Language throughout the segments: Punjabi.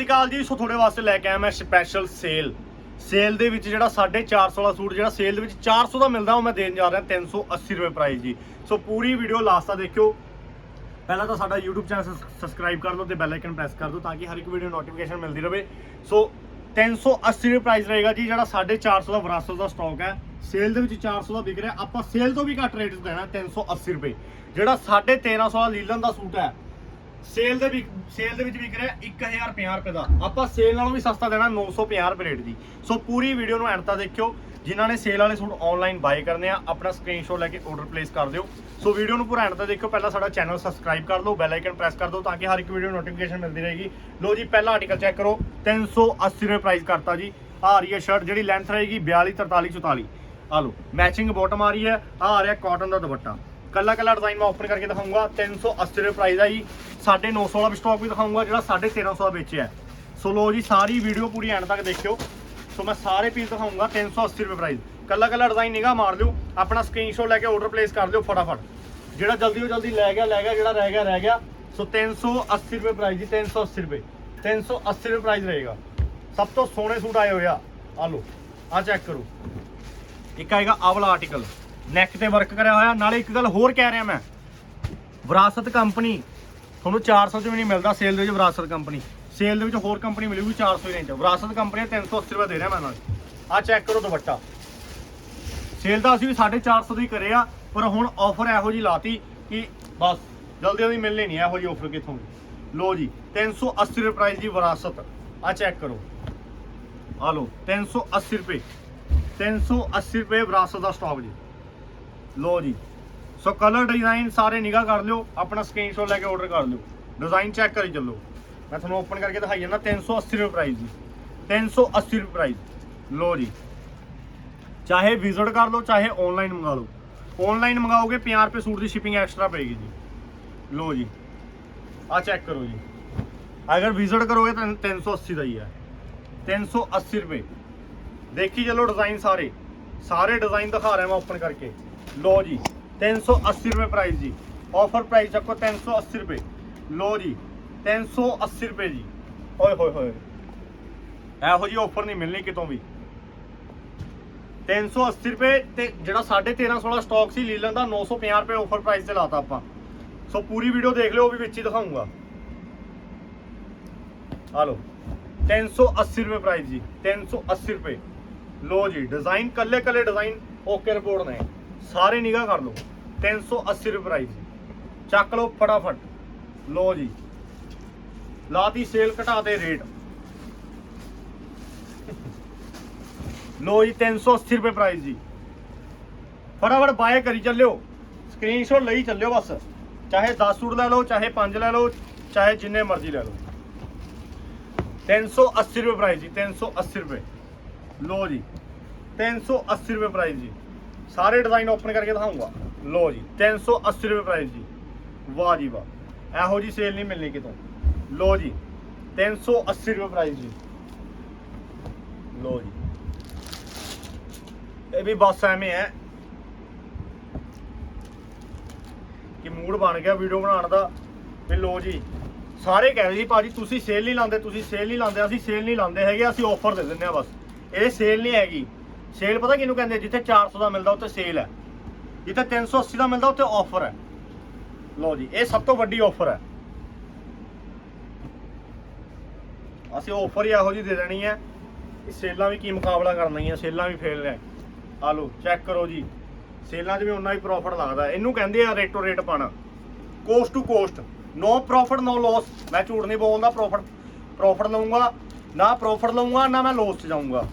ਸ਼੍ਰੀ ਅਕਾਲ ਜੀ, ਸੋ ਤੁਹਾਡੇ ਵਾਸਤੇ ਲੈ ਕੇ ਆਇਆ ਮੈਂ ਸਪੈਸ਼ਲ ਸੇਲ ਸੇਲ ਦੇ ਵਿੱਚ ਜਿਹੜਾ 450 ਵਾਲਾ ਸੂਟ, ਜਿਹੜਾ ਸੇਲ ਦੇ ਵਿੱਚ 400 ਦਾ ਮਿਲਦਾ, ਉਹ ਮੈਂ ਦੇਣ ਜਾ ਰਿਹਾ 380 ਰੁਪਏ ਪ੍ਰਾਈਸ ਜੀ। ਸੋ ਪੂਰੀ ਵੀਡੀਓ ਲਾਸਟ ਤੱਕ ਦੇਖਿਓ। ਪਹਿਲਾਂ ਤਾਂ ਸਾਡਾ YouTube ਚੈਨਲ ਸਬਸਕ੍ਰਾਈਬ ਕਰ ਲਓ ਤੇ ਬੈਲ ਆਈਕਨ ਪ੍ਰੈਸ ਕਰ ਦਿਓ ਤਾਂ ਕਿ ਹਰ ਇੱਕ ਵੀਡੀਓ ਨੋਟੀਫਿਕੇਸ਼ਨ ਮਿਲਦੀ ਰਹੇ ਸੋ 380 ਰੁਪਏ ਪ੍ਰਾਈਸ ਰਹੇਗਾ ਜੀ, ਜਿਹੜਾ 450 ਦਾ ਵਿਰਾਸਤ ਦਾ ਸਟਾਕ ਹੈ। ਸੇਲ ਦੇ ਵਿੱਚ 400 ਦਾ ਵਿਕ ਰਿਹਾ। ਆਪਾਂ ਸੇਲ ਤੋਂ ਵੀ ਘੱਟ ਰੇਟ ਤੇ ਦੇਣਾ 380 ਰੁਪਏ। ਜਿਹੜਾ 1350 ਦਾ ਲੀਲਨ ਦਾ ਸੂਟ ਹੈ ਸੇਲ ਦੇ ਵਿੱਚ ਸੇਲ ਦੇ ਵਿੱਚ ਵਿਕ ਰਿਹਾ 1050 ਰੁਪਏ ਦਾ। ਆਪਾਂ ਸੇਲ ਨਾਲੋਂ ਵੀ ਸਸਤਾ ਦੇਣਾ 950 ਰੁਪਏ ਰੇਟ ਦੀ। ਸੋ ਪੂਰੀ ਵੀਡੀਓ ਨੂੰ ਐਂਡ ਤੱਕ ਦੇਖਿਓ। ਜਿਨ੍ਹਾਂ ਨੇ ਸੇਲ ਵਾਲੇ ਸੂਟ ਆਨਲਾਈਨ ਬਾਈ ਕਰਨੇ ਆ, ਆਪਣਾ ਸਕਰੀਨਸ਼ਾਟ ਲੈ ਕੇ ਆਰਡਰ ਪਲੇਸ ਕਰ ਦਿਓ। ਸੋ ਵੀਡੀਓ ਨੂੰ ਪੂਰਾ ਐਂਡ ਤੱਕ ਦੇਖਿਓ। ਪਹਿਲਾਂ ਸਾਡਾ ਚੈਨਲ ਸਬਸਕ੍ਰਾਈਬ ਕਰ ਲਓ ਬੈਲ ਆਈਕਨ ਪ੍ਰੈਸ ਕਰ ਦਿਓ ਤਾਂ ਕਿ ਹਰ ਇੱਕ ਵੀਡੀਓ ਨੋਟੀਫਿਕੇਸ਼ਨ ਮਿਲਦੀ ਰਹੇਗੀ। ਲੋ ਜੀ, ਪਹਿਲਾ ਆਰਟੀਕਲ ਚੈੱਕ ਕਰੋ। 380 ਰੁਪਏ ਪ੍ਰਾਈਸ ਕਰਤਾ ਜੀ। ਆ ਰਹੀ ਹੈ ਸ਼ਰਟ ਜਿਹੜੀ ਲੈਂਥ ਰਹੇਗੀ 42 43 44 ਆ ਲਓ ਮੈਚਿੰਗ ਬਾਟਮ ਆ ਰਹੀ ਹੈ। ਆ ਆ ਰਿਹਾ ਕਾਟਨ ਦਾ ਦੁਪੱਟਾ। ਕੱਲਾ ਕੱਲਾ ਡਿਜ਼ਾਈਨ ਮੈਂ ਓਪਨ ਕਰਕੇ ਦਿਖਾਉਂਗਾ 380 ਰੁਪਏ ਪ੍ਰਾਈਸ ਆ ਜੀ। 950 ਵਾਲਾ ਵੀ ਸਟਾਕ ਵੀ ਦਿਖਾਉਂਗਾ, ਜਿਹੜਾ 1350 ਦਾ ਵੇਚਿਆ ਹੈ। ਸੋ ਲੋ ਜੀ, ਸਾਰੀ ਵੀਡੀਓ ਪੂਰੀ ਐਂਡ ਤੱਕ ਦੇਖਿਓ। ਸੋ ਮੈਂ ਸਾਰੇ ਪੀਸ ਦਿਖਾਉਂਗਾ 380 ਰੁਪਏ ਪ੍ਰਾਈਸ ਕੱਲਾ ਕੱਲਾ ਡਿਜ਼ਾਈਨ ਨਿਗਾ ਮਾਰ ਲਿਓ, ਆਪਣਾ ਸਕਰੀਨਸ਼ਾਟ ਲੈ ਕੇ ਆਰਡਰ ਪਲੇਸ ਕਰ ਦਿਓ ਫਟਾਫਟ। ਜਿਹੜਾ ਜਲਦੀ ਤੋਂ ਜਲਦੀ ਲੈ ਗਿਆ ਲੈ ਗਿਆ, ਜਿਹੜਾ ਰਹਿ ਗਿਆ ਰਹਿ ਗਿਆ। ਸੋ 380 ਰੁਪਏ ਪ੍ਰਾਈਸ ਜੀ 380 ਰੁਪਏ। 380 ਰੁਪਏ ਪ੍ਰਾਈਸ ਰਹੇਗਾ। ਸਭ ਤੋਂ ਸੋਹਣੇ ਸੂਟ ਆਏ ਹੋਏ ਆ। ਆ ਲਓ ਆ ਚੈੱਕ ਕਰੋ। ਇੱਕ ਆਏਗਾ ਆਹ ਵਾਲਾ ਆਰਟੀਕਲ ਨੈਕ ਤੇ ਵਰਕ ਕਰਿਆ ਹੋਇਆ, ਨਾਲੇ ਇੱਕ ਗੱਲ ਹੋਰ ਕਹਿ ਰਿਹਾ ਮੈਂ। ਵਿਰਾਸਤ ਕੰਪਨੀ ਤੁਹਾਨੂੰ 400 ਚ ਵੀ ਨਹੀਂ ਮਿਲਦਾ ਸੇਲ ਦੇ ਵਿੱਚ ਵਿਰਾਸਤ ਕੰਪਨੀ। ਸੇਲ ਦੇ ਵਿੱਚ ਹੋਰ ਕੰਪਨੀ ਮਿਲੂਗੀ 400 ਹੀ ਰੇਂਜ। ਵਿਰਾਸਤ ਕੰਪਨੀ 380 ਰੁਪਏ ਦੇ ਰਿਹਾ ਮੈਂ ਨਾਲ। ਆ ਚੈੱਕ ਕਰੋ ਦੁਪੱਟਾ। ਸੇਲ ਤਾਂ ਅਸੀਂ ਵੀ 450 ਦੀ ਕਰਿਆ ਪਰ ਹੁਣ ਆਫਰ ਇਹੋ ਜੀ ਲਾਤੀ ਕਿ ਬਸ, ਜਲਦੀ ਜਲਦੀ ਮਿਲਣੀ ਨਹੀਂ ਇਹੋ ਜੀ ਆਫਰ ਕਿੱਥੋਂ ਵੀ। ਲੋ ਜੀ 380 ਰੁਪਏ ਪ੍ਰਾਈਸ ਦੀ ਵਿਰਾਸਤ। ਆ ਚੈੱਕ ਕਰੋ। ਆ ਲੋ 380 ਰੁਪਏ। 380 ਰੁਪਏ ਵਿਰਾਸਤ ਦਾ ਸਟਾਕ ਜੀ। ਲੋ ਜੀ ਸੋ ਕਲਰ ਡਿਜ਼ਾਈਨ ਸਾਰੇ ਨਿਗਾਹ ਕਰ ਲਿਓ, ਆਪਣਾ ਸਕਰੀਨਸ਼ਾਟ ਲੈ ਕੇ ਆਰਡਰ ਕਰ ਲਿਓ। ਡਿਜ਼ਾਈਨ ਚੈੱਕ ਕਰੀ ਚੱਲੋ। ਮੈਂ ਤੁਹਾਨੂੰ ਓਪਨ ਕਰਕੇ ਦਿਖਾਈ ਜਾਂਦਾ 380 ਰੁਪਏ ਪ੍ਰਾਈਸ ਜੀ 380 ਰੁਪਏ ਪ੍ਰਾਈਸ ਲੋ ਜੀ। ਚਾਹੇ ਵਿਜ਼ਿਟ ਕਰ ਲਓ, ਚਾਹੇ ਆਨਲਾਈਨ ਮੰਗਾ ਲਓ। ਆਨਲਾਈਨ ਮੰਗਾਓਗੇ 50 ਰੁਪਏ ਸੂਟ ਦੀ ਸ਼ਿਪਿੰਗ ਐਕਸਟਰਾ ਪਏਗੀ ਜੀ। ਲੋ ਜੀ। ਆ ਚੈੱਕ ਕਰੋ ਜੀ। ਅਗਰ ਵਿਜ਼ਿਟ ਕਰੋਗੇ ਤਾਂ 380 ਦਾ ਹੀ ਹੈ। 380 ਰੁਪਏ। ਦੇਖੀ ਚਲੋ ਡਿਜ਼ਾਈਨ ਸਾਰੇ। ਸਾਰੇ ਡਿਜ਼ਾਈਨ ਦਿਖਾ ਰਿਹਾ ਮੈਂ ਓਪਨ ਕਰਕੇ। ਲੋ ਜੀ। 380 ਰੁਪਏ ਪ੍ਰਾਈਸ ਜੀ। ਆਫਰ ਪ੍ਰਾਈਸ ਚੱਕੋ 380 ਰੁਪਏ। ਲੋ ਜੀ 380 ਰੁਪਏ ਜੀ। ਓਏ ਹੋਏ ਹੋਏ। ਇਹੋ ਜੀ ਆਫਰ ਨਹੀਂ ਮਿਲਣੀ ਕਿਤੋਂ ਵੀ। 380 ਰੁਪਏ ਤੇ ਜਿਹੜਾ 1350 ਵਾਲਾ ਸਟਾਕ ਸੀ ਲੀਲਨ ਦਾ 950 ਰੁਪਏ ਆਫਰ ਪ੍ਰਾਈਸ ਤੇ ਲਾਤਾ ਆਪਾਂ। ਸੋ ਪੂਰੀ ਵੀਡੀਓ ਦੇਖ ਲਿਓ, ਉਹ ਵੀ ਵਿੱਚ ਹੀ ਦਿਖਾਉਂਗਾ। ਆ ਲਓ 380 ਰੁਪਏ ਪ੍ਰਾਈਸ ਜੀ 380 ਰੁਪਏ। ਲੋ ਜੀ ਡਿਜ਼ਾਈਨ ਕੱਲੇ ਕੱਲੇ ਡਿਜ਼ਾਈਨ ਓਕੇ ਰਿਪੋਰਟ ਨੇ। ਸਾਰੇ ਨਿਗਾਹ ਕਰ ਲਓ। 380 ਰੁਪਏ ਪ੍ਰਾਈਸ ਜੀ ਚੱਕ ਲਓ ਫਟਾਫਟ। ਲੋ ਜੀ। ਲਾਤੀ ਸੇਲ ਘਟਾਤੇ ਰੇਟ ਲੋ ਜੀ 380 ਰੁਪਏ ਪ੍ਰਾਈਸ ਜੀ। ਫਟਾਫਟ ਬਾਏ ਕਰੀ ਚੱਲਿਓ। ਸਕਰੀਨਸ਼ਾਟ ਲਈ ਚੱਲਿਓ ਬਸ। ਚਾਹੇ 10 ਸੂਟ ਲੈ ਲਓ, ਚਾਹੇ 5 ਲੈ ਲਓ, ਚਾਹੇ ਜਿੰਨੇ ਮਰਜ਼ੀ ਲੈ ਲਓ। 380 ਰੁਪਏ ਪ੍ਰਾਈਸ ਜੀ 380 ਰੁਪਏ। ਲੋ ਜੀ। 380 ਰੁਪਏ ਪ੍ਰਾਈਸ ਜੀ। ਸਾਰੇ ਡਿਜ਼ਾਈਨ ਓਪਨ ਕਰਕੇ ਦਿਖਾਉਂਗਾ। ਲੋ ਜੀ 380 ਰੁਪਏ ਪ੍ਰਾਈਸ ਜੀ। ਵਾਹ ਜੀ ਵਾਹ। ਇਹੋ ਜੀ ਸੇਲ ਨਹੀਂ ਮਿਲਣੀ ਕਿਤੋਂ। ਲੋ ਜੀ 380 ਰੁਪਏ ਪ੍ਰਾਈਸ ਜੀ। ਲੋ ਜੀ। ਇਹ ਵੀ ਬਸ ਐਵੇਂ ਹੈ। ਕਿ ਮੂਡ ਬਣ ਗਿਆ ਵੀਡੀਓ ਬਣਾਉਣ ਦਾ। ਵੀ ਲੋ ਜੀ, ਸਾਰੇ ਕਹਿ ਰਹੇ ਜੀ ਭਾਜੀ, ਤੁਸੀਂ ਸੇਲ ਨਹੀਂ ਲਾਉਂਦੇ, ਤੁਸੀਂ ਸੇਲ ਨਹੀਂ ਲਾਉਂਦੇ, ਅਸੀਂ ਸੇਲ ਨਹੀਂ ਲਾਉਂਦੇ ਹੈਗੇ, ਅਸੀਂ ਆਫਰ ਦੇ ਦਿੰਦੇ ਆ ਬਸ। ਇਹ ਸੇਲ ਨਹੀਂ ਹੈਗੀ। ਸੇਲ ਪਤਾ ਕਿਹਨੂੰ ਕਹਿੰਦੇ? ਜਿੱਥੇ 400 ਦਾ ਮਿਲਦਾ, ਉੱਥੇ ਸੇਲ ਹੈ। ਜਿੱਥੇ 380 ਦਾ ਮਿਲਦਾ, ਉੱਥੇ ਆਫਰ ਹੈ। ਲਓ ਜੀ, ਇਹ ਸਭ ਤੋਂ ਵੱਡੀ ਆਫਰ ਹੈ। ਅਸੀਂ ਆਫਰ ਹੀ ਇਹੋ ਜੀ ਦੇ ਦੇਣੀ ਹੈ ਕਿ ਸੇਲਾਂ ਵੀ ਕੀ ਮੁਕਾਬਲਾ ਕਰਨਾ ਹੈ ਸੇਲਾਂ ਵੀ ਫੇਲ ਨੇ। ਆ ਲਓ ਚੈੱਕ ਕਰੋ ਜੀ। ਸੇਲਾਂ 'ਚ ਵੀ ਉਨਾ ਹੀ ਪ੍ਰੋਫਿਟ ਲੱਗਦਾ ਇਹਨੂੰ ਕਹਿੰਦੇ ਆ ਰੇਟੋ ਰੇਟ ਪਾਣਾ। Cost to cost no profit no loss ਮੈਂ ਝੂਠ ਨਹੀਂ ਬੋਲਦਾ ਪ੍ਰੋਫਿਟ ਪ੍ਰੋਫਿਟ ਲਵਾਂਗਾ ਨਾ ਪ੍ਰੋਫਿਟ ਲਵਾਂਗਾ ਨਾ ਮੈਂ ਲਾਸ 'ਚ ਜਾਊਂਗਾ।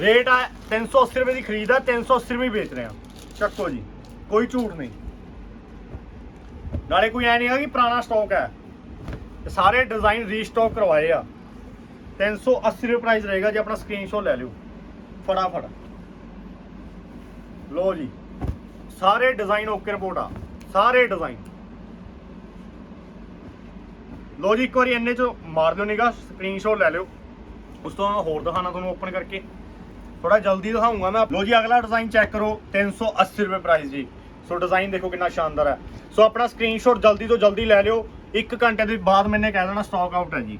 ਰੇਟ ਆ 380 ਰੁਪਏ ਦੀ ਖਰੀਦ ਆ 380 ਰੁਪਏ ਵੇਚ ਰਹੇ ਆ। ਚੱਕੋ ਜੀ, ਕੋਈ ਝੂਠ ਨਹੀਂ। ਨਾਲੇ ਕੋਈ ਐ ਨਹੀਂ ਹੈਗਾ ਕਿ ਪੁਰਾਣਾ ਸਟਾਕ ਹੈ ਸਾਰੇ ਡਿਜ਼ਾਈਨ ਰੀਸਟਾਕ ਕਰਵਾਏ ਆ। 380 ਰੁਪਏ ਪ੍ਰਾਈਸ ਰਹੇਗਾ, ਜੀ ਆਪਣਾ ਸਕਰੀਨਸ਼ਾਟ ਲੈ ਲਿਓ। ਫਟਾਫਟ। ਲੋ ਜੀ, ਸਾਰੇ ਡਿਜ਼ਾਈਨ ਓਕੇ ਰਿਪੋਰਟ ਆ, ਸਾਰੇ ਡਿਜ਼ਾਈਨ ਲੋ ਜੀ, ਇੱਕ ਵਾਰੀ ਇੰਨੇ ਚ ਮਾਰ ਲਿਓ ਨਿਗਾ ਸਕਰੀਨਸ਼ਾਟ ਲੈ ਲਿਓ। ਉਸ ਤੋਂ ਹੋਰ ਦਿਖਾਣਾ ਤੁਹਾਨੂੰ ਓਪਨ ਕਰਕੇ। ਥੋੜਾ ਜਲਦੀ ਦਿਖਾਉਂਗਾ ਮੈਂ। ਲੋ ਜੀ, ਅਗਲਾ ਡਿਜ਼ਾਈਨ ਚੈੱਕ ਕਰੋ। 380 ਰੁਪਏ ਪ੍ਰਾਈਸ ਜੀ। ਸੋ ਡਿਜ਼ਾਈਨ ਦੇਖੋ ਕਿੰਨਾ ਸ਼ਾਨਦਾਰ ਹੈ। ਸੋ ਆਪਣਾ ਸਕਰੀਨਸ਼ਾਟ ਜਲਦੀ ਤੋਂ ਜਲਦੀ ਲੈ ਲਿਓ। 1 ਘੰਟੇ ਦੇ ਬਾਅਦ ਮੈਨੇ ਕਹਿ ਦੇਣਾ ਸਟਾਕ ਆਊਟ ਹੈ ਜੀ।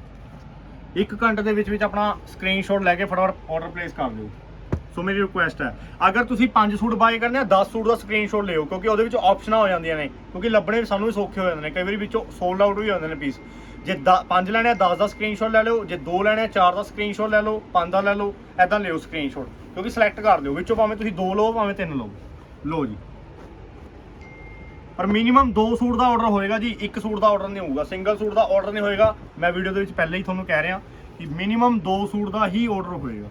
1 ਘੰਟੇ ਦੇ ਵਿੱਚ ਵਿੱਚ ਆਪਣਾ ਸਕਰੀਨਸ਼ਾਟ ਲੈ ਕੇ ਫਟਾਫਟ ਆਰਡਰ ਪਲੇਸ ਕਰ ਦਿਓ। ਸੋ ਮੇਰੀ ਰਿਕੁਐਸਟ ਹੈ, ਅਗਰ ਤੁਸੀਂ 5 ਸੂਟ ਬਾਏ ਕਰਨੇ ਆ 10 ਸੂਟ ਦਾ ਸਕਰੀਨਸ਼ਾਟ ਲਿਓ, ਕਿਉਂਕਿ ਉਹਦੇ ਵਿੱਚ ਆਪਸ਼ਨਾਂ ਹੋ ਜਾਂਦੀਆਂ ਨੇ। ਕਿਉਂਕਿ ਲੱਭਣੇ ਸਾਨੂੰ ਵੀ ਸੌਖੇ ਹੋ ਜਾਂਦੇ ਨੇ। ਕਈ ਵਾਰੀ ਵਿੱਚੋਂ ਸੋਲਡ ਆਊਟ ਵੀ ਹੋ ਜਾਂਦੇ ਨੇ ਪੀਸ ਜੇ 5 ਲੈਣੇ ਆ 10 ਦਾ ਸਕਰੀਨਸ਼ਾਟ ਲੈ ਲਿਓ। ਜੇ 2 ਲੈਣੇ ਆ 4 ਦਾ ਸਕਰੀਨਸ਼ਾਟ ਲੈ ਲਓ 5 ਦਾ ਲੈ ਲਓ ਐਦਾਂ ਲਿਓ ਸਕਰੀਨਸ਼ਾਟ ਕਿਉਂਕਿ ਸਿਲੈਕਟ ਕਰ ਲਿਓ ਵਿੱਚੋਂ ਭਾਵੇਂ ਤੁਸੀਂ 2 ਲਓ, ਭਾਵੇਂ 3 ਲਓ। ਲਓ ਜੀ। ਪਰ ਮਿਨੀਮਮ 2 ਸੂਟ ਦਾ ਆਰਡਰ ਹੋਏਗਾ ਜੀ। ਇੱਕ ਸੂਟ ਦਾ ਆਰਡਰ ਨਹੀਂ ਹੋਊਗਾ। ਸਿੰਗਲ ਸੂਟ ਦਾ ਆਰਡਰ ਨਹੀਂ ਹੋਏਗਾ। ਮੈਂ ਵੀਡੀਓ ਦੇ ਵਿੱਚ ਪਹਿਲਾਂ ਹੀ ਤੁਹਾਨੂੰ ਕਹਿ ਰਿਹਾ ਕਿ ਮਿਨੀਮਮ 2 ਸੂਟ ਦਾ ਹੀ ਆਰਡਰ ਹੋਏਗਾ।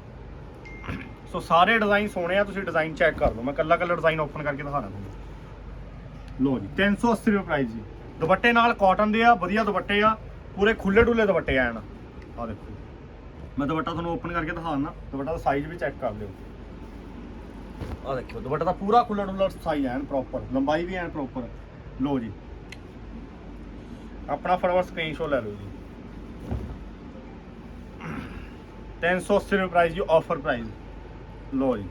ਸੋ ਸਾਰੇ ਡਿਜ਼ਾਈਨ ਸੋਹਣੇ ਆ, ਤੁਸੀਂ ਡਿਜ਼ਾਈਨ ਚੈੱਕ ਕਰ ਲਓ। ਮੈਂ ਕੱਲਾ ਕੱਲਾ ਡਿਜ਼ਾਈਨ ਓਪਨ ਕਰਕੇ ਦਿਖਾਣਾ ਤੁਹਾਨੂੰ। ਲਓ ਜੀ 380 ਰੁਪਏ ਪ੍ਰਾਈਸ ਜੀ। ਦੁਪੱਟੇ ਨਾਲ ਕਾਟਨ ਦੇ ਆ, ਵਧੀਆ ਦੁਪੱਟੇ ਆ। ਪੂਰੇ ਖੁੱਲੇ ਡੁੱਲੇ ਦੁਪੱਟੇ ਆਣ ਆ ਦੇਖੋ। ਮੈਂ ਦੁਪੱਟਾ ਤੁਹਾਨੂੰ ਓਪਨ ਕਰਕੇ ਦਿਖਾਉਣਾ ਦੁਪੱਟਾ ਦਾ ਸਾਈਜ਼ ਵੀ ਚੈੱਕ ਕਰ ਲਿਓ। ਆ ਦੇਖੋ ਦੁਪੱਟਾ ਦਾ ਪੂਰਾ ਖੁੱਲਾ ਡੁੱਲਾ ਸਾਈਜ਼ ਐਨ ਪ੍ਰੋਪਰ ਲੰਬਾਈ ਵੀ ਐਨ ਪ੍ਰੋਪਰ ਲੋ ਜੀ। ਆਪਣਾ ਫਟਾਫਟ ਸਕਰੀਨਸ਼ਾਟ ਲੈ ਲਓ ਜੀ। 380 ਰੁਪਏ ਪ੍ਰਾਈਸ ਜੀ ਆਫਰ ਪ੍ਰਾਈਸ ਲੋ ਜੀ।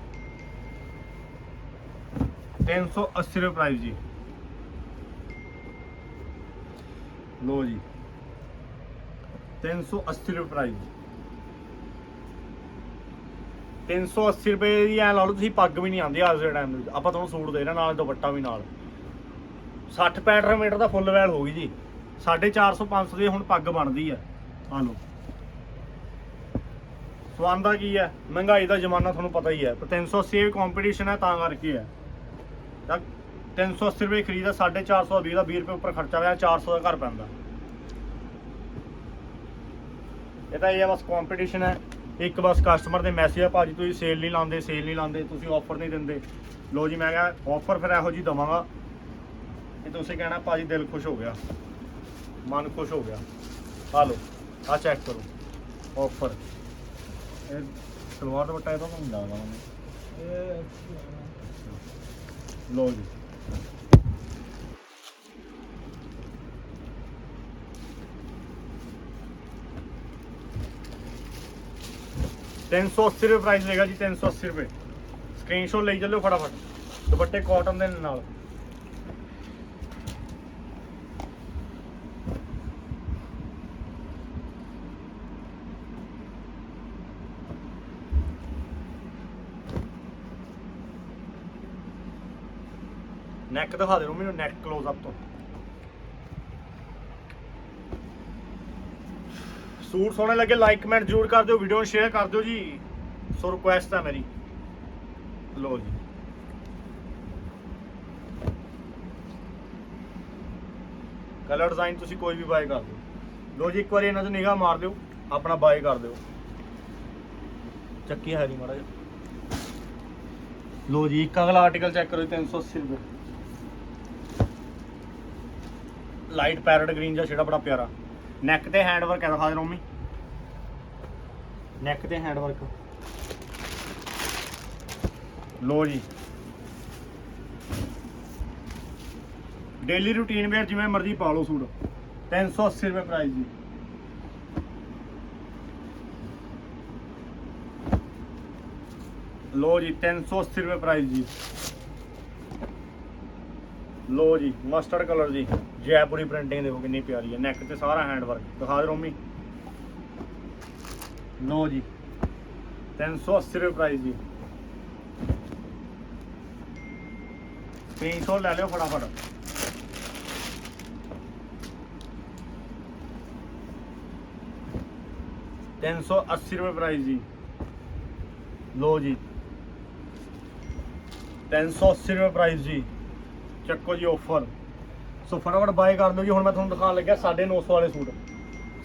380 ਰੁਪਏ ਪ੍ਰਾਈਸ ਜੀ। ਲੋ ਜੀ। 380 ਰੁਪਏ ਪ੍ਰਾਈਸ 380 ਰੁਪਏ ਦੀ ਐ ਲਾ ਲਓ, ਤੁਸੀਂ ਪੱਗ ਵੀ ਨਹੀਂ ਆਉਂਦੀ ਅੱਜ ਦੇ ਟਾਈਮ ਵਿੱਚ। ਆਪਾਂ ਤੁਹਾਨੂੰ ਸੂਟ ਦੇ ਰਹੇ ਨਾਲ, ਦੁਪੱਟਾ ਵੀ ਨਾਲ। 60 65 ਮੀਟਰ ਦਾ ਫੁੱਲ ਵੈਲ ਹੋ ਗਈ ਜੀ। 450 500 ਦੀ ਹੁਣ ਪੱਗ ਬਣਦੀ ਆ। ਆ ਲਓ। ਸਵਾਨ ਦਾ ਕੀ ਹੈ ਮਹਿੰਗਾਈ ਦਾ ਜ਼ਮਾਨਾ ਤੁਹਾਨੂੰ ਪਤਾ ਹੀ ਹੈ ਪਰ 380 ਵੀ ਕੰਪੀਟੀਸ਼ਨ ਹੈ ਤਾਂ ਕਰਕੇ ਹੈ ਤਾਂ 380 ਰੁਪਏ ਖਰੀਦਾ 450 20 ਦਾ 20 ਰੁਪਏ ਉੱਪਰ ਖਰਚਾ ਹੋਇਆ 400 ਦਾ ਘਰ ਪੈਂਦਾ। ਇਹ ਤਾਂ ਇਹ ਹੈ ਬਸ ਕੰਪੀਟੀਸ਼ਨ ਹੈ। ਇੱਕ ਬਸ ਕਸਟਮਰ ਦੇ ਮੈਸੇਜ ਆ, ਭਾਜੀ ਤੁਸੀਂ ਸੇਲ ਨਹੀਂ ਲਾਉਂਦੇ ਸੇਲ ਨਹੀਂ ਲਾਉਂਦੇ, ਤੁਸੀਂ ਆਫਰ ਨਹੀਂ ਦਿੰਦੇ। ਲੋ ਜੀ, ਮੈਂ ਕਿਹਾ ਆਫਰ ਫਿਰ ਇਹੋ ਜੀ ਦਵਾਂਗਾ ਕਿ ਤੁਸੀਂ ਕਹਿਣਾ, ਭਾਜੀ ਦਿਲ ਖੁਸ਼ ਹੋ ਗਿਆ। ਮਨ ਖੁਸ਼ ਹੋ ਗਿਆ। ਆ ਲਓ, ਆ ਚੈੱਕ ਕਰੋ। ਆਫਰ ਇਹ ਸਲਵਾਰ ਦੁਪੱਟਾ ਇਹਦਾ ਤਾਂ ਨਹੀਂ ਲੋ ਜੀ। ਤਿੰਨ ਸੌ ਅੱਸੀ ਰੁਪਏ ਪ੍ਰਾਈਸ ਰਹੇਗਾ ਜੀ 380 ਰੁਪਏ। ਸਕਰੀਨਸ਼ਾਟ ਲਈ ਚੱਲਿਓ ਫਟਾਫਟ, ਦੁਪੱਟੇ ਕਾਟਨ ਦੇ ਨਾਲ। ਨੈਕ ਦਿਖਾ ਦੇ ਮੈਨੂੰ ਨੈਕ ক্লোਜ਼ ਅਪ ਤੋਂ। ਸੂਟ ਸੋਹਣੇ ਲੱਗੇ ਲਾਈਕ ਕਮੈਂਟ ਜ਼ਰੂਰ ਕਰ ਦਿਓ ਵੀਡੀਓ ਨੂੰ ਸ਼ੇਅਰ ਕਰ ਦਿਓ ਜੀ। ਸੋ ਰਿਕੁਐਸਟ ਹੈ ਮੇਰੀ। ਲੋ ਜੀ। ਕਲਰ ਡਿਜ਼ਾਈਨ ਤੁਸੀਂ ਕੋਈ ਵੀ ਬਾਏ ਕਰ ਦਿਓ। ਲੋ ਜੀ ਇੱਕ ਵਾਰੀ ਇਹਨਾਂ ਤੇ ਨਿਗਾਹ ਮਾਰ ਦਿਓ ਆਪਣਾ ਬਾਏ ਕਰ ਦਿਓ। ਚੱਕੀ ਹੈ ਜੀ ਮਾੜਾ ਜਿਹਾ। ਲੋ ਜੀ ਇੱਕ ਅਗਲਾ ਆਰਟੀਕਲ ਚੈੱਕ ਕਰੋ ਜੀ, 380 ਰੁਪਏ। ਲਾਈਟ ਪੈਰਟ ਗ੍ਰੀਨ ਜਿਹਾ ਛੇੜਾ ਬੜਾ ਪਿਆਰਾ। ਨੈਕ ਤੇ ਹੈਂਡ ਵਰਕ ਹੈ, ਦਿਖਾ ਦੇ ਰੋਮੀ। ਨੈਕ ਤੇ ਹੈਂਡ ਵਰਕ ਲੋ ਜੀ। ਡੇਲੀ ਰੂਟੀਨ ਵੇਅਰ ਜਿਵੇਂ ਮਰਜ਼ੀ ਪਾ ਲਓ ਸੂਟ। 380 ਰੁਪਏ ਪ੍ਰਾਈਸ ਜੀ। ਲੋ ਜੀ 380 ਰੁਪਏ ਪ੍ਰਾਈਸ ਜੀ। ਲੋ ਜੀ ਮਸਟਰਡ ਕਲਰ ਜੀ। ਜੈਪੁਰੀ ਪ੍ਰਿੰਟਿੰਗ ਦੇਖੋ ਕਿੰਨੀ ਪਿਆਰੀ ਹੈ ਨੈਕ ਤੇ ਸਾਰਾ ਹੈਂਡ ਵਰਕ ਦਿਖਾ ਦੇ ਰੋਮੀ। ਲੋ ਜੀ 380 ਰੁਪਏ ਪ੍ਰਾਈਸ ਜੀ। ਸਕਰੀਨਸ਼ਾਟ ਲੈ ਲਿਓ ਫਟਾਫਟ। ਤਿੰਨ ਸੌ ਅੱਸੀ ਰੁਪਏ ਪ੍ਰਾਈਸ ਜੀ। ਲੋ ਜੀ। 380 ਰੁਪਏ ਪ੍ਰਾਈਸ ਜੀ। ਚੱਕੋ ਜੀ ਆਫਰ ਸੋ ਫਟਾਫਟ ਬਾਏ ਕਰ ਦਿਓ ਜੀ। ਹੁਣ ਮੈਂ ਤੁਹਾਨੂੰ ਦਿਖਾਉਣ ਲੱਗਿਆ 950 ਵਾਲੇ ਸੂਟ।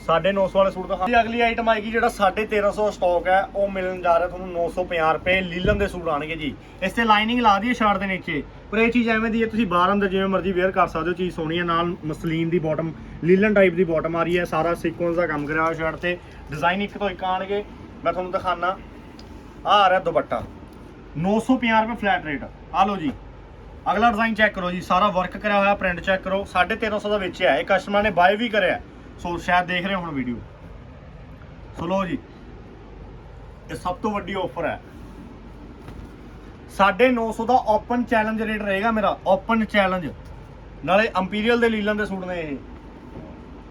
950 ਵਾਲੇ ਸੂਟ ਦਿਖਾ ਜੀ ਅਗਲੀ ਆਈਟਮ ਆਏਗੀ ਜਿਹੜਾ 1350 ਸਟਾਕ ਹੈ, ਉਹ ਮਿਲਣ ਜਾ ਰਿਹਾ ਤੁਹਾਨੂੰ 950 ਰੁਪਏ ਲੀਲਨ ਦੇ ਸੂਟ ਆਣਗੇ ਜੀ। ਇਸ ਤੇ ਲਾਈਨਿੰਗ ਲਾ ਦਈਏ ਸ਼ਰਟ ਦੇ ਨੀਚੇ। ਪਰ ਇਹ ਚੀਜ਼ ਐਵੇਂ ਦੀ ਹੈ, ਤੁਸੀਂ ਬਾਹਰ ਅੰਦਰ ਜਿਵੇਂ ਮਰਜ਼ੀ ਵੇਅਰ ਕਰ ਸਕਦੇ ਹੋ, ਚੀਜ਼ ਸੋਹਣੀ ਹੈ। ਨਾਲ ਮਸਲੀਨ ਦੀ ਬਾਟਮ ਲੀਲਨ ਟਾਈਪ ਦੀ ਬਾਟਮ ਆ ਰਹੀ ਹੈ। ਸਾਰਾ ਸੀਕੁਐਂਸ ਦਾ ਕੰਮ ਕਰਿਆ ਹੋਇਆ ਸ਼ਰਟ ਤੇ। ਡਿਜ਼ਾਈਨ ਇੱਕ ਤੋਂ ਇੱਕ ਆਣਗੇ। ਮੈਂ ਤੁਹਾਨੂੰ ਦਿਖਾਣਾ ਆ ਆ ਰਿਹਾ ਦੁਪੱਟਾ। 950 ਰੁਪਏ ਫਲੈਟ ਰੇਟ ਆ ਲਓ ਜੀ। ਅਗਲਾ ਡਿਜ਼ਾਈਨ ਚੈੱਕ ਕਰੋ ਜੀ, ਸਾਰਾ ਵਰਕ ਕਰਿਆ ਹੋਇਆ ਪ੍ਰਿੰਟ ਚੈੱਕ ਕਰੋ 1350 ਦਾ ਵੇਚਿਆ ਹੈ ਇਹ ਕਸਟਮਰ ਨੇ ਬਾਏ ਵੀ ਕਰਿਆ ਸੋ ਸ਼ਾਇਦ ਦੇਖ ਰਹੇ ਹੋ ਹੁਣ ਵੀਡੀਓ ਸੋ ਲੋ ਜੀ, ਇਹ ਸਭ ਤੋਂ ਵੱਡੀ ਆਫਰ ਹੈ। 950 ਦਾ ਓਪਨ ਚੈਲੰਜ ਰੇਟ ਰਹੇਗਾ ਮੇਰਾ ਓਪਨ ਚੈਲੰਜ ਨਾਲੇ ਇੰਪੀਰੀਅਲ ਦੇ ਲੀਲਨ ਦੇ ਸੂਟ ਨੇ ਇਹ।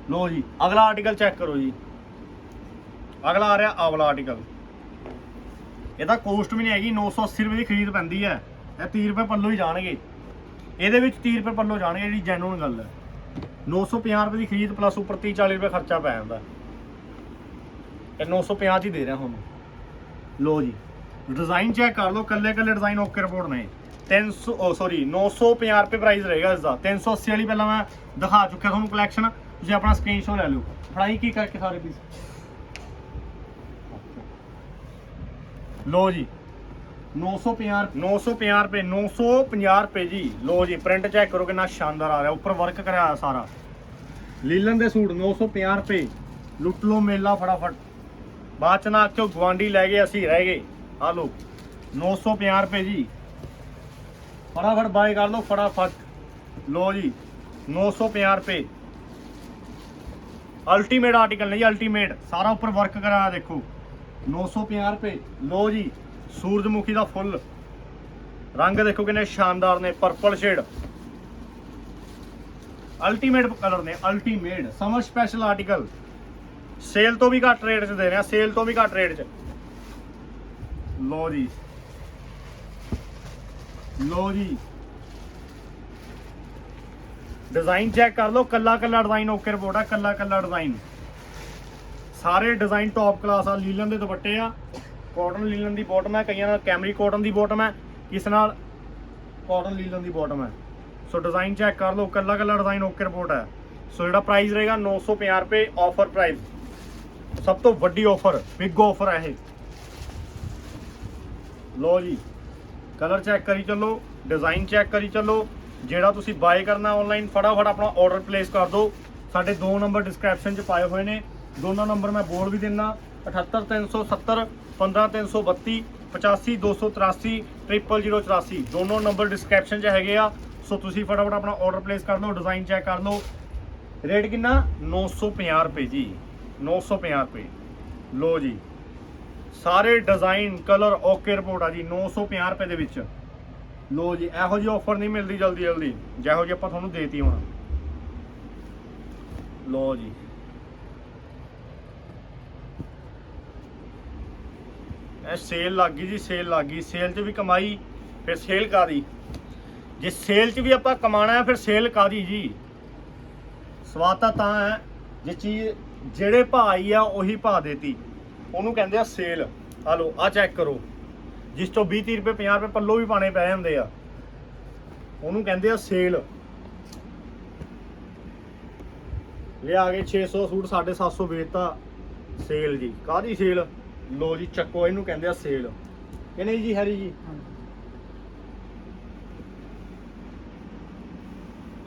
ਲਓ ਜੀ, ਅਗਲਾ ਆਰਟੀਕਲ ਚੈੱਕ ਕਰੋ ਜੀ। ਅਗਲਾ ਆ ਰਿਹਾ ਆਵਲਾ ਆਰਟੀਕਲ ਇਹਦਾ ਕੋਸਟ ਵੀ ਨਹੀਂ ਹੈਗੀ 980 ਰੁਪਏ ਦੀ ਖਰੀਦ ਪੈਂਦੀ ਹੈ। ਇਹ 30 ਰੁਪਏ ਪੱਲੋ ਹੀ ਜਾਣਗੇ। ਇਹਦੇ ਵਿੱਚ 30 ਰੁਪਏ ਪੱਲੋ ਜਾਣਗੇ, ਜਿਹੜੀ ਜੈਨੂਨ ਗੱਲ ਹੈ। 950 ਰੁਪਏ ਦੀ ਖਰੀਦ ਪਲੱਸ ਉੱਪਰ 30 40 ਰੁਪਏ ਖਰਚਾ ਪੈ ਜਾਂਦਾ। ਇਹ 950 ਚ ਹੀ ਦੇ ਰਿਹਾ ਹੁਣ ਲੋ ਜੀ ਡਿਜ਼ਾਈਨ ਚੈੱਕ ਕਰ ਲਓ, ਕੱਲੇ ਕੱਲੇ ਡਿਜ਼ਾਈਨ ਓਕੇ ਰਿਪੋਰਟ ਨੇ। 300 ਓ ਸੌਰੀ 950 ਰੁਪਏ ਪ੍ਰਾਈਸ ਰਹੇਗਾ ਇਸ ਦਾ 380 ਵਾਲੀ ਪਹਿਲਾਂ ਮੈਂ ਦਿਖਾ ਚੁੱਕਿਆ ਤੁਹਾਨੂੰ ਕਲੈਕਸ਼ਨ ਤੁਸੀਂ ਆਪਣਾ ਸਕਰੀਨਸ਼ਾਟ ਲੈ ਲਿਓ। ਫੜਾਈ ਕੀ ਕਰਕੇ ਸਾਰੇ ਪੀਸ ਲੋ ਜੀ 950 950 ਰੁਪਏ। 950 ਰੁਪਏ ਜੀ। ਲੋ ਜੀ ਪ੍ਰਿੰਟ ਚੈੱਕ ਕਰੋ ਕਿੰਨਾ ਸ਼ਾਨਦਾਰ ਆ ਰਿਹਾ। ਉੱਪਰ ਵਰਕ ਕਰਿਆ ਹੋਇਆ ਸਾਰਾ। ਲੀਲਨ ਦੇ ਸੂਟ 950 ਰੁਪਏ। ਲੁੱਟ ਲੋ ਮੇਲਾ ਫਟਾਫਟ। ਬਾਅਦ ਚ ਨਾ ਆਖਿਓ ਗਵਾਂਡੀ ਲੈ ਗਏ, ਅਸੀਂ ਰਹਿ ਗਏ। ਆ ਲੋ 950 ਰੁਪਏ ਜੀ। ਫਟਾਫਟ ਬਾਏ ਕਰ ਲਓ, ਫਟਾਫਟ। ਲੋ ਜੀ 950 ਰੁਪਏ। ਅਲਟੀਮੇਟ ਆਰਟੀਕਲ ਨਹੀਂ ਅਲਟੀਮੇਟ ਸਾਰਾ ਉੱਪਰ ਵਰਕ ਕਰਿਆ ਹੋਇਆ ਦੇਖੋ। 950 ਰੁਪਏ। ਲੋ ਜੀ ਸੂਰਜਮੁਖੀ ਦਾ ਫੁੱਲ। ਰੰਗ ਦੇਖੋ ਕਿੰਨੇ ਸ਼ਾਨਦਾਰ ਨੇ ਪਰਪਲ ਸ਼ੇਡ ਅਲਟੀਮੇਟ ਕਲਰ ਨੇ ultimate summer special article sale ਤੋਂ ਵੀ ਘੱਟ ਰੇਟ 'ਚ ਦੇ ਰਹੇ ਸੇਲ ਤੋਂ ਵੀ ਘੱਟ ਰੇਟ 'ਚ। ਲੋ ਜੀ। ਲੋ ਜੀ। ਡਿਜ਼ਾਈਨ ਚੈੱਕ ਕਰ ਲਓ, ਕੱਲਾ ਕੱਲਾ ਡਿਜ਼ਾਈਨ ਓਕੇ ਰਿਪੋਰਟ ਆ, ਕੱਲਾ ਕੱਲਾ ਡਿਜ਼ਾਈਨ ਸਾਰੇ ਡਿਜ਼ਾਈਨ ਟੌਪ ਕਲਾਸ ਆ, ਲੀਲਨ ਦੇ ਦੁਪੱਟੇ ਆ। ਕਾਟਨ ਲੀਲਨ ਦੀ ਬਾਟਮ ਹੈ, ਕਈਆਂ ਨਾਲ ਕੈਮਰੀ ਕਾਟਨ ਦੀ ਬਾਟਮ ਹੈ, ਕਿਸ ਨਾਲ? ਕਾਟਨ ਲੀਲਨ ਦੀ ਬਾਟਮ ਹੈ। ਸੋ ਡਿਜ਼ਾਈਨ ਚੈੱਕ ਕਰ ਲਓ, ਕੱਲਾ ਕੱਲਾ ਡਿਜ਼ਾਈਨ ਓਕੇ ਰਿਪੋਰਟ ਹੈ। ਸੋ ਜਿਹੜਾ ਪ੍ਰਾਈਸ ਰਹੇਗਾ 950 ਰੁਪਏ ਆਫਰ ਪ੍ਰਾਈਸ ਸਭ ਤੋਂ ਵੱਡੀ ਆਫਰ ਬਿਗ ਆਫਰ ਹੈ ਇਹ। ਲੋ ਜੀ ਕਲਰ ਚੈੱਕ ਕਰੀ ਚੱਲੋ ਡਿਜ਼ਾਈਨ ਚੈੱਕ ਕਰੀ ਚੱਲੋ। ਜਿਹੜਾ ਤੁਸੀਂ ਬਾਏ ਕਰਨਾ ਆਨਲਾਈਨ ਫਟਾਫਟ ਆਪਣਾ ਆਰਡਰ ਪਲੇਸ ਕਰ ਦਿਓ। ਸਾਡੇ ਦੋ ਨੰਬਰ ਡਿਸਕ੍ਰਿਪਸ਼ਨ 'ਚ ਪਾਏ ਹੋਏ ਨੇ। ਦੋਨਾਂ ਨੰਬਰ ਮੈਂ ਬੋਰਡ ਵੀ ਦਿੰਨਾ 78370 15332 85283 00084 ਦੋਨੋਂ ਨੰਬਰ ਡਿਸਕ੍ਰਿਪਸ਼ਨ 'ਚ ਹੈਗੇ ਆ। ਸੋ ਤੁਸੀਂ ਫਟਾਫਟ ਆਪਣਾ ਆਰਡਰ ਪਲੇਸ ਕਰ ਲਓ ਡਿਜ਼ਾਈਨ ਚੈੱਕ ਕਰ ਲਓ। ਰੇਟ ਕਿੰਨਾ? 950 ਰੁਪਏ ਜੀ। 950 ਰੁਪਏ। ਲੋ ਜੀ। ਸਾਰੇ ਡਿਜ਼ਾਈਨ ਕਲਰ ਓਕੇ ਰਿਪੋਰਟ ਆ ਜੀ 950 ਰੁਪਏ ਦੇ ਵਿੱਚ। ਲੋ ਜੀ, ਇਹੋ ਜਿਹੀ ਆਫਰ ਨਹੀਂ ਮਿਲਦੀ ਜਲਦੀ ਜਲਦੀ ਜਿਹੋ ਜਿਹੀ ਆਪਾਂ ਤੁਹਾਨੂੰ ਦੇਤੀ ਹੁਣ। ਲੋ ਜੀ। ਇਹ ਸੇਲ ਲੱਗ ਗਈ ਜੀ ਸੇਲ ਲੱਗ ਗਈ। ਸੇਲ 'ਚ ਵੀ ਕਮਾਈ, ਫਿਰ ਸੇਲ ਕਾਦੀ ਜੇ ਸੇਲ 'ਚ ਵੀ ਆਪਾਂ ਕਮਾਣਾ ਹੈ, ਫਿਰ ਸੇਲ ਕਾਦੀ ਜੀ? ਸਵਾਦ ਤਾਂ ਹੈ, ਜੇ ਚੀਜ਼ ਜਿਹੜੇ ਭਾਅ ਆਈ ਆ, ਉਹੀ ਭਾਅ ਦੇਤੀ। ਉਹਨੂੰ ਕਹਿੰਦੇ ਆ ਸੇਲ ਆ ਲਓ, ਆ ਚੈੱਕ ਕਰੋ। ਜਿਸ ਤੋਂ 20 30 ਰੁਪਏ 50 ਰੁਪਏ ਪੱਲੋ ਵੀ ਪਾਣੇ ਪੈ ਜਾਂਦੇ ਆ। ਉਹਨੂੰ ਕਹਿੰਦੇ ਆ ਸੇਲ ਲਿਆ ਕੇ 600 ਸੂਟ 750 ਵੇਚਤਾ। ਸੇਲ ਜੀ। ਕਾਦੀ ਸੇਲ ਲੋ ਜੀ ਚੱਕੋ ਇਹਨੂੰ ਕਹਿੰਦੇ ਆ ਸੇਲ। ਕਿ ਨਹੀਂ ਜੀ ਹੈਰੀ ਜੀ?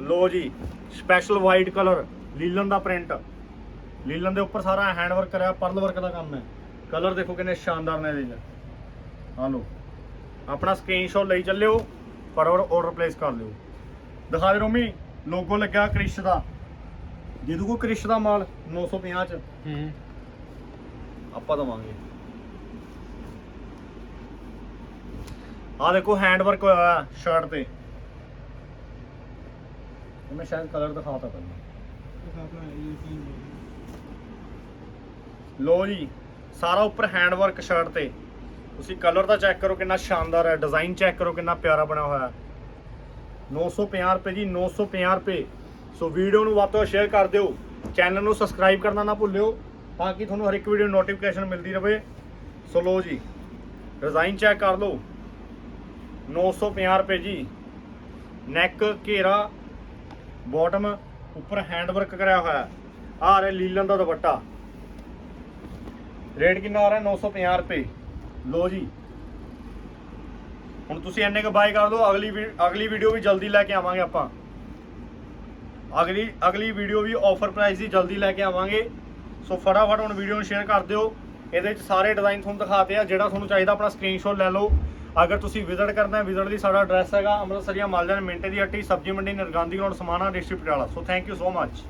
ਲੋ ਜੀ ਸਪੈਸ਼ਲ ਵਾਈਟ ਕਲਰ ਲੀਲਨ ਦਾ ਪ੍ਰਿੰਟ ਲੀਲਨ ਦੇ ਉੱਪਰ ਸਾਰਾ ਹੈਂਡ ਵਰਕ ਕਰਿਆ ਪਰਲ ਵਰਕ ਦਾ ਕੰਮ ਹੈ। ਕਲਰ ਦੇਖੋ ਕਿੰਨੇ ਸ਼ਾਨਦਾਰ ਨੇ ਇਹਦੇ ਆ ਲੋ ਆਪਣਾ ਸਕਰੀਨਸ਼ਾਟ ਲਈ ਚੱਲਿਓ ਫਟਾਫਟ ਆਰਡਰ ਪਲੇਸ ਕਰ ਲਿਓ। ਦਿਖਾ ਦੇ ਰੋਮੀ ਲੋਗੋ ਲੱਗਾ ਕ੍ਰਿਸ਼ ਦਾ। ਦੇ ਦੂਗੋ ਕ੍ਰਿਸ਼ ਦਾ ਮਾਲ 950 ਚ। ਹੂੰ। ਆਪਾਂ ਦਵਾਂਗੇ। ਆ ਦੇਖੋ ਹੈਂਡ ਵਰਕ ਹੋਇਆ ਸ਼ਰਟ ਤੇ। ਇਹ ਮੈਂ ਸ਼ਾਇਦ ਕਲਰ ਦਿਖਾਤਾ ਪਹਿਲਾਂ ਲੋ ਜੀ, ਸਾਰਾ ਉੱਪਰ ਹੈਂਡ ਵਰਕ ਸ਼ਰਟ ਤੇ। ਤੁਸੀਂ ਕਲਰ ਦਾ ਚੈੱਕ ਕਰੋ ਕਿੰਨਾ ਸ਼ਾਨਦਾਰ ਹੈ ਡਿਜ਼ਾਈਨ ਚੈੱਕ ਕਰੋ ਕਿੰਨਾ ਪਿਆਰਾ ਬਣਿਆ ਹੋਇਆ। ਹੈ 950 ਰੁਪਏ ਜੀ 950 ਰੁਪਏ। ਸੋ ਵੀਡੀਓ ਨੂੰ ਵੱਧ ਤੋਂ ਸ਼ੇਅਰ ਕਰ ਦਿਓ। ਚੈਨਲ ਨੂੰ ਸਬਸਕ੍ਰਾਈਬ ਕਰਨਾ ਨਾ ਭੁੱਲਿਓ, ਤਾਂ ਕਿ ਤੁਹਾਨੂੰ ਹਰ ਇੱਕ ਵੀਡੀਓ ਨੋਟੀਫਿਕੇਸ਼ਨ ਮਿਲਦੀ ਰਹੇ। ਸੋ ਲੋ ਜੀ ਡਿਜ਼ਾਈਨ ਚੈੱਕ ਕਰ ਲਓ। 950 ਰੁਪਏ ਜੀ। ਨੈਕ ਘੇਰਾ ਬਾਟਮ ਉੱਪਰ ਹੈਂਡ ਵਰਕ ਕਰਿਆ ਹੋਇਆ। ਆ ਰਿਹਾ ਲੀਲਨ ਦਾ ਦੁਪੱਟਾ। ਰੇਟ ਕਿੰਨਾ ਆ ਰਿਹਾ? 950 ਰੁਪਏ। ਲੋ ਜੀ। ਹੁਣ ਤੁਸੀਂ ਇੰਨੇ ਕ ਬਾਈ ਕਰ ਦਿਓ, ਅਗਲੀ ਵੀ- ਅਗਲੀ ਵੀਡੀਓ ਵੀ ਜਲਦੀ ਲੈ ਕੇ ਆਵਾਂਗੇ ਆਪਾਂ। ਅਗਲੀ ਅਗਲੀ ਵੀਡੀਓ ਵੀ ਆਫਰ ਪ੍ਰਾਈਸ ਦੀ ਜਲਦੀ ਲੈ ਕੇ ਆਵਾਂਗੇ। ਸੋ ਫਟਾਫਟ ਹੁਣ ਵੀਡੀਓ ਨੂੰ ਸ਼ੇਅਰ ਕਰ ਦਿਓ। ਇਹਦੇ ਵਿੱਚ ਸਾਰੇ ਡਿਜ਼ਾਈਨ ਤੁਹਾਨੂੰ ਦਿਖਾਤੇ ਆ। ਜਿਹੜਾ ਤੁਹਾਨੂੰ ਚਾਹੀਦਾ ਆਪਣਾ ਸਕਰੀਨਸ਼ਾਟ ਲੈ ਲਓ। ਅਗਰ ਤੁਸੀਂ ਵਿਜ਼ਿਟ ਕਰਨਾ ਹੈ, ਵਿਜ਼ਿਟ ਦੀ ਸਾਡਾ ਐਡਰੈਸ ਹੈਗਾ ਅੰਮ੍ਰਿਤਸਰੀਆ ਮਾਲਜਾਨ ਮਿੰਟੇ ਦੀ ਹੱਟੀ, ਸਬਜ਼ੀ ਮੰਡੀ ਨਰਗਾਂਦੀ road, Samana district Patiala. So thank you so much